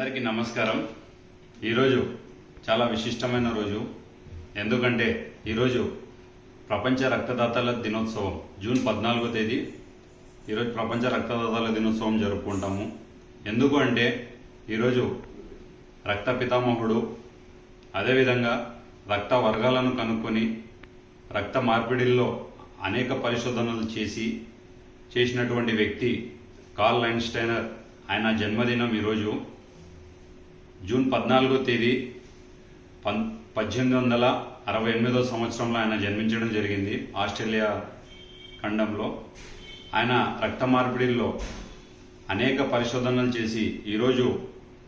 అందరికీ నమస్కారం. ఈరోజు చాలా విశిష్టమైన రోజు. ఎందుకంటే ఈరోజు ప్రపంచ రక్తదాతల దినోత్సవం జూన్ పద్నాలుగో తేదీ. ఈరోజు ప్రపంచ రక్తదాతల దినోత్సవం జరుపుకుంటాము. ఎందుకు అంటే ఈరోజు రక్త పితామహుడు అదేవిధంగా రక్త వర్గాలను కనుక్కొని రక్త మార్పిడిల్లో అనేక పరిశోధనలు చేసి చేసినటువంటి వ్యక్తి కార్ల్ ఐన్స్టైనర్. ఆయన జన్మదినం ఈరోజు. జూన్ పద్నాలుగో తేదీ పన్ పద్దెనిమిది వందల అరవై ఎనిమిదో సంవత్సరంలో ఆయన జన్మించడం జరిగింది ఆస్ట్రేలియా ఖండంలో. ఆయన రక్త మార్పిడిల్లో అనేక పరిశోధనలు చేసి ఈరోజు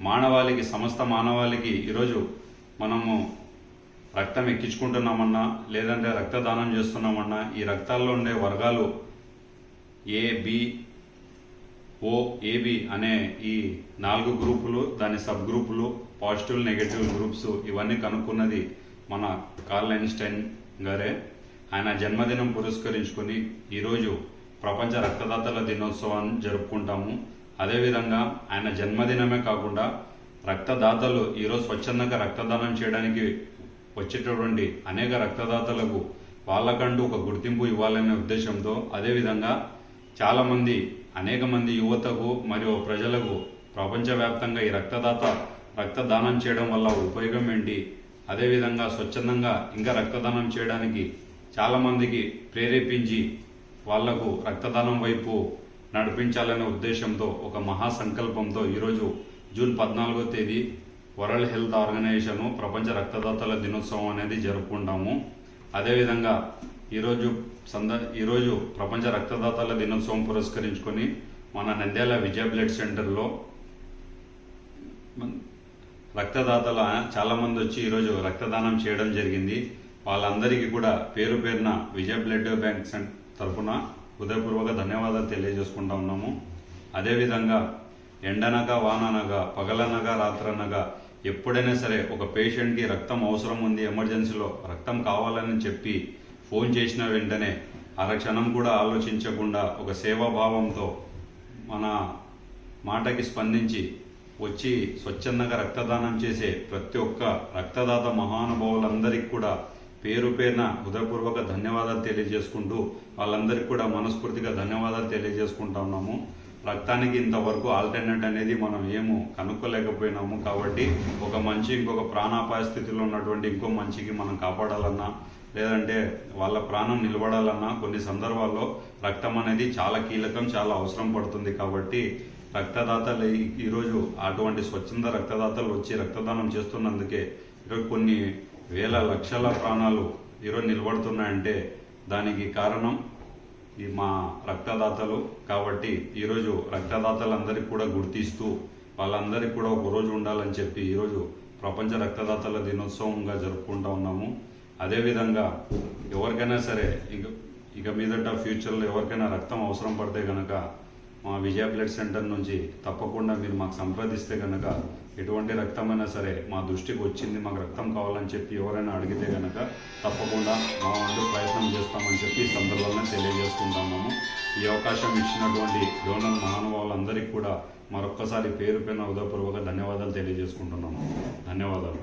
మానవాళికి సమస్త మానవాళికి ఈరోజు మనము రక్తం ఎక్కించుకుంటున్నామన్నా లేదంటే రక్తదానం చేస్తున్నామన్నా ఈ రక్తాల్లో ఉండే వర్గాలు ఏ బి ఓ ఏబి అనే ఈ నాలుగు గ్రూపులు దాని సబ్ గ్రూపులు పాజిటివ్ నెగటివ్ గ్రూప్స్ ఇవన్నీ కనుక్కున్నది మన కార్ల్ ఐన్స్టైన్ గారే. ఆయన జన్మదినం పురస్కరించుకొని ఈరోజు ప్రపంచ రక్తదాతల దినోత్సవాన్ని జరుపుకుంటాము. అదేవిధంగా ఆయన జన్మదినమే కాకుండా రక్తదాతలు ఈరోజు స్వచ్ఛందంగా రక్తదానం చేయడానికి వచ్చేటటువంటి అనేక రక్తదాతలకు వాళ్ళకంటూ ఒక గుర్తింపు ఇవ్వాలనే ఉద్దేశంతో అదేవిధంగా చాలామంది అనేక మంది యువతకు మరియు ప్రజలకు ప్రపంచవ్యాప్తంగా ఈ రక్తదాత రక్తదానం చేయడం వల్ల ఉపయోగం ఏంటి? అదేవిధంగా స్వచ్ఛందంగా ఇంకా రక్తదానం చేయడానికి చాలామందికి ప్రేరేపించి వాళ్ళకు రక్తదానం వైపు నడిపించాలనే ఉద్దేశంతో ఒక మహా సంకల్పంతో ఈరోజు జూన్ పద్నాలుగో తేదీ వరల్డ్ హెల్త్ ఆర్గనైజేషన్ ప్రపంచ రక్తదాతల దినోత్సవం అనేది జరుపుకుంటాము. అదేవిధంగా ఈరోజు సంద ఈరోజు ప్రపంచ రక్తదాతల దినోత్సవం పురస్కరించుకొని మన నంద్యాల విజయ బ్లడ్ సెంటర్లో రక్తదాతల చాలామంది వచ్చి ఈరోజు రక్తదానం చేయడం జరిగింది. వాళ్ళందరికీ కూడా పేరు పేరున విజయ బ్లడ్ బ్యాంక్ తరఫున హృదయపూర్వక ధన్యవాదాలు తెలియజేసుకుంటా ఉన్నాము. అదేవిధంగా ఎండనగా వాననగా పగలనగా రాత్రనగా ఎప్పుడైనా సరే ఒక పేషెంట్కి రక్తం అవసరం ఉంది ఎమర్జెన్సీలో రక్తం కావాలని చెప్పి ఫోన్ చేసిన వెంటనే అరక్షణం కూడా ఆలోచించకుండా ఒక సేవాభావంతో మన మాటకి స్పందించి వచ్చి స్వచ్ఛందంగా రక్తదానం చేసే ప్రతి ఒక్క రక్తదాత మహానుభావులందరికీ కూడా పేరు పేరున హృదయపూర్వక ధన్యవాదాలు తెలియజేసుకుంటూ వాళ్ళందరికీ కూడా మనస్ఫూర్తిగా ధన్యవాదాలు తెలియజేసుకుంటా ఉన్నాము. రక్తానికి ఇంతవరకు ఆల్టర్నేట్ అనేది మనం ఏమో కనుక్కోలేకపోయినాము కాబట్టి ఒక మంచి ఇంకొక ప్రాణాపాయ స్థితిలో ఉన్నటువంటి ఇంకో మనిషికి మనం కాపాడాలన్నా లేదంటే వాళ్ళ ప్రాణం నిలబడాలన్నా కొన్ని సందర్భాల్లో రక్తం అనేది చాలా కీలకం చాలా అవసరం పడుతుంది కాబట్టి రక్తదాతలు ఈరోజు అటువంటి స్వచ్ఛంద రక్తదాతలు వచ్చి రక్తదానం చేస్తున్నందుకే ఈరోజు కొన్ని వేల లక్షల ప్రాణాలు ఈరోజు నిలబడుతున్నాయంటే దానికి కారణం ఈ మా రక్తదాతలు కాబట్టి ఈరోజు రక్తదాతలందరికీ కూడా గుర్తిస్తూ వాళ్ళందరికీ కూడా ఒక రోజు ఉండాలని చెప్పి ఈరోజు ప్రపంచ రక్తదాతల దినోత్సవంగా జరుపుకుంటా ఉన్నాము. అదేవిధంగా ఎవరికైనా సరే ఇక ఇక మీదట ఫ్యూచర్లో ఎవరికైనా రక్తం అవసరం పడితే కనుక మా విజయ బ్లడ్ సెంటర్ నుంచి తప్పకుండా మీరు మాకు సంప్రదిస్తే కనుక ఎటువంటి రక్తమైనా సరే మా దృష్టికి వచ్చింది మాకు రక్తం కావాలని చెప్పి ఎవరైనా అడిగితే కనుక తప్పకుండా మా వంతు ప్రయత్నం చేస్తామని చెప్పి సందర్భంగా తెలియజేసుకుంటున్నాము ఈ అవకాశం ఇచ్చినటువంటి డోనర్ మహానుభావులందరికీ కూడా మరొక్కసారి పేరు పైన హృదయపూర్వక ధన్యవాదాలు తెలియజేసుకుంటున్నాము ధన్యవాదాలు.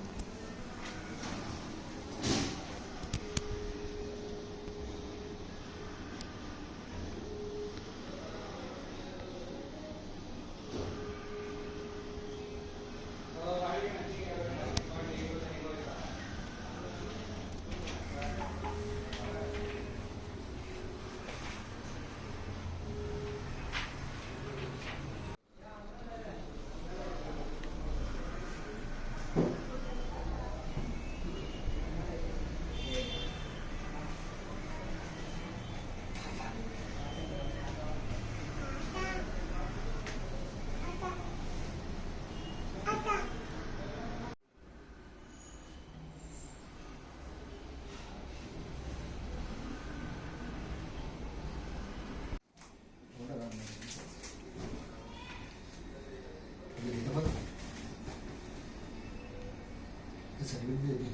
Sẽ biến.